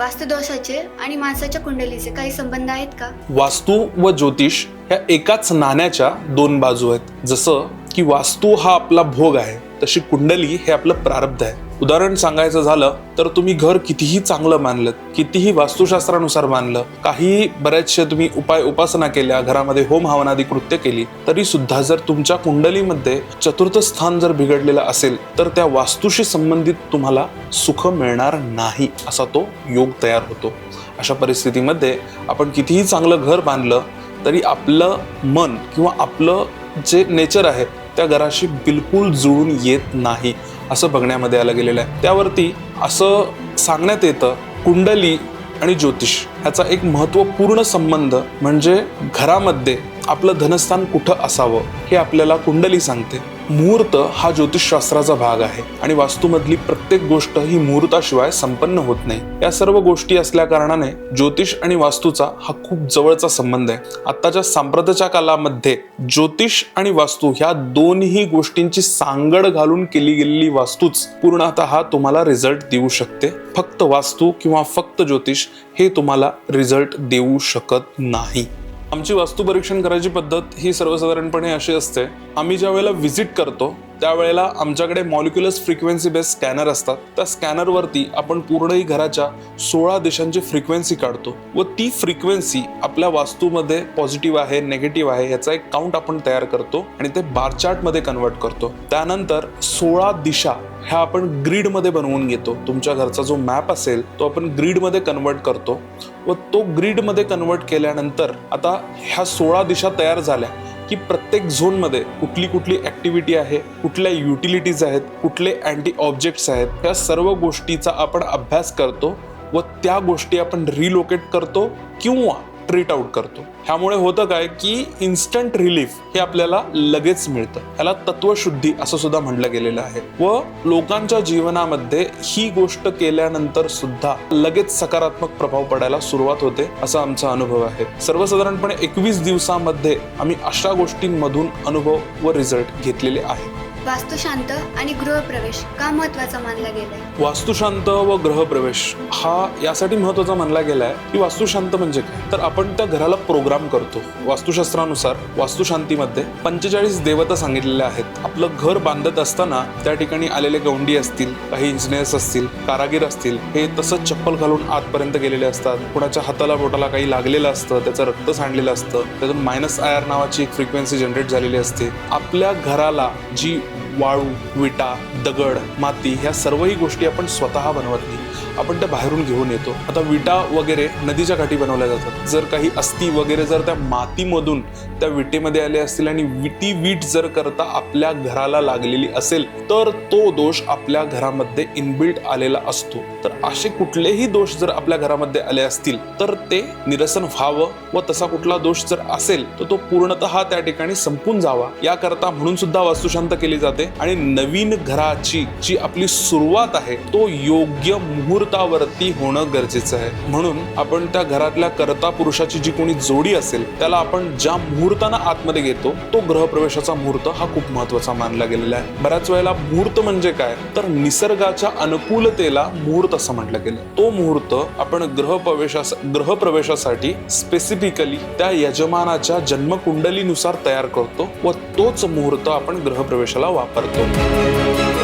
वास्तुदोषाचे आणि माणसाच्या कुंडलीचे काही संबंध आहेत का? वास्तू व ज्योतिष ह्या एकाच नाण्याच्या दोन बाजू आहेत. जसं की वास्तू हा आपला भोग आहे. तशी कुंडली हे आपलं प्रारब्ध आहे. उदाहरण सांगायचं झालं तर तुम्ही घर कितीही चांगलं मानलं कितीही वास्तुशास्त्रानुसार मानलं काही बऱ्याचशा तुम्ही उपाय उपासना केल्या घरामध्ये होम हवनादी कृत्य केली तरी सुद्धा जर तुमच्या कुंडलीमध्ये चतुर्थ स्थान जर बिघडलेलं असेल तर त्या वास्तूशी संबंधित तुम्हाला सुख मिळणार नाही असा तो योग तयार होतो. अशा परिस्थितीमध्ये आपण कितीही चांगलं घर बांधलं तरी आपलं मन किंवा आपलं जे नेचर आहे त्या घराशी बिलकुल जुळून येत नाही असं बघण्यामध्ये आलं गेलेलं आहे. त्यावरती असं सांगण्यात येतं कुंडली आणि ज्योतिष ह्याचा एक महत्त्वपूर्ण संबंध म्हणजे घरामध्ये आपलं धनस्थान कुठं असावं हे आपल्याला कुंडली सांगते. मुहूर्त हा ज्योतिषशास्त्राचा भाग आहे आणि वास्तूमधली प्रत्येक गोष्ट ही मुहूर्ताशिवाय संपन्न होत नाही. या सर्व गोष्टी असल्या कारणाने ज्योतिष आणि वास्तूचा हा खूप जवळचा संबंध आहे. आत्ताच्या सांप्रतच्या कालामध्ये ज्योतिष आणि वास्तू ह्या दोन्ही गोष्टींची सांगड घालून केली गेलेली वास्तूच पूर्णतः तुम्हाला रिझल्ट देऊ शकते. फक्त वास्तू किंवा फक्त ज्योतिष हे तुम्हाला रिझल्ट देऊ शकत नाही. आमची वास्तू परीक्षण करायची पद्धत ही सर्वसाधारणपणे अशी असते. आम्ही ज्या वेळेला व्हिजिट करतो त्यावेळेला आमच्याकडे मॉलिक्युलस फ्रिक्वेन्सी बेस्ड स्कॅनर असतात त्या स्कॅनरवरती आपण पूर्णही घराच्या सोळा दिशांची फ्रिक्वेन्सी काढतो. व ती फ्रिक्वेन्सी आपल्या वास्तूमध्ये पॉझिटिव्ह आहे नेगेटिव्ह आहे याचा एक काउंट आपण तयार करतो आणि ते बार चार्टमध्ये कन्वर्ट करतो. त्यानंतर सोळा दिशा ह्या आपण ग्रीडमध्ये बनवून घेतो. तुमच्या घरचा जो मॅप असेल तो आपण ग्रीडमध्ये कन्वर्ट करतो. व तो ग्रीडमध्ये कन्वर्ट केल्यानंतर आता ह्या सोळा दिशा तयार झाल्या. की प्रत्येक झोनमध्ये कुठली कुठली ॲक्टिव्हिटी आहे कुठल्या युटिलिटीज आहेत कुठले अँटी ऑब्जेक्ट्स आहेत त्या सर्व गोष्टीचा आपण अभ्यास करतो व त्या गोष्टी आपण रिलोकेट करतो किंवा ट्रीट आउट करतो. ह्यामुळे होतं काय की इन्स्टंट रिलीफ हे आपल्याला लगेच मिळतं. ह्याला तत्वशुद्धी असं सुद्धा म्हटलं गेलेलं आहे. व लोकांच्या जीवनामध्ये ही गोष्ट केल्यानंतर सुद्धा लगेच सकारात्मक प्रभाव पडायला सुरुवात होते असा आमचा अनुभव आहे. सर्वसाधारणपणे एकवीस दिवसामध्ये आम्ही अशा गोष्टींमधून अनुभव व रिझल्ट घेतलेले आहेत. वास्तू शांत आणि गृहप्रवेश का महत्त्वाचा मानला गेलाय? वास्तुशांत व ग्रहप्रवेश हा यासाठी महत्त्वाचा मानला गेलाय की वास्तुशांत म्हणजे काय? तर आपण त्या घराला प्रोग्राम करतो. वास्तुशास्त्रानुसार वास्तुशांतीमध्ये पंचेचाळीस देवता सांगितलेल्या आहेत. आपलं घर बांधत असताना त्या ठिकाणी आलेले गौंडी असतील काही इंजिनियर्स असतील कारागीर असतील हे तसंच चप्पल घालून आतपर्यंत गेलेले असतात. कुणाच्या हाताला बोटाला काही लागलेलं असतं त्याचं रक्त सांडलेलं असतं. त्यातून मायनस आय आर नावाची एक फ्रिक्वेन्सी जनरेट झालेली असते. आपल्या घराला जी वाळू विटा दगड माती ह्या सर्वही गोष्टी आपण स्वतः बनवत नाही. आपण त्या बाहेरून घेऊन येतो. आता विटा वगैरे नदीच्या काठी बनवल्या जातात. जर काही अस्थी वगैरे जर त्या मातीमधून त्या विटेमध्ये आले असतील आणि विटी वीट जर करता आपल्या घराला लागलेली असेल तर तो दोष आपल्या घरामध्ये इनबिल्ट आलेला असतो. तर असे कुठलेही दोष जर आपल्या घरामध्ये आले असतील तर ते निरसन व्हावं व तसा कुठला दोष जर असेल तर तो पूर्णतः त्या ठिकाणी संपून जावा. याकरता म्हणून सुद्धा वास्तुशांत केली जाते. आणि नवीन घराची जी आपली सुरुवात आहे तो योग्य मुहूर्त मुहूर्तावरती होणं गरजेचं आहे. म्हणून आपण त्या घरातल्या कर्ता पुरुषाची जी कोणी जोडी असेल त्याला आपण ज्या मुहूर्तानं आतमध्ये घेतो तो ग्रहप्रवेशाचा मुहूर्त हा खूप महत्त्वाचा मानला गेलेला आहे. बऱ्याच वेळेला मुहूर्त म्हणजे काय? तर निसर्गाच्या अनुकूलतेला मुहूर्त असं म्हटलं गेलं. तो मुहूर्त आपण ग्रहप्रवेशा ग्रहप्रवेशासाठी स्पेसिफिकली त्या यजमानाच्या जन्मकुंडलीनुसार तयार करतो व तोच मुहूर्त आपण ग्रहप्रवेशाला वापरतो.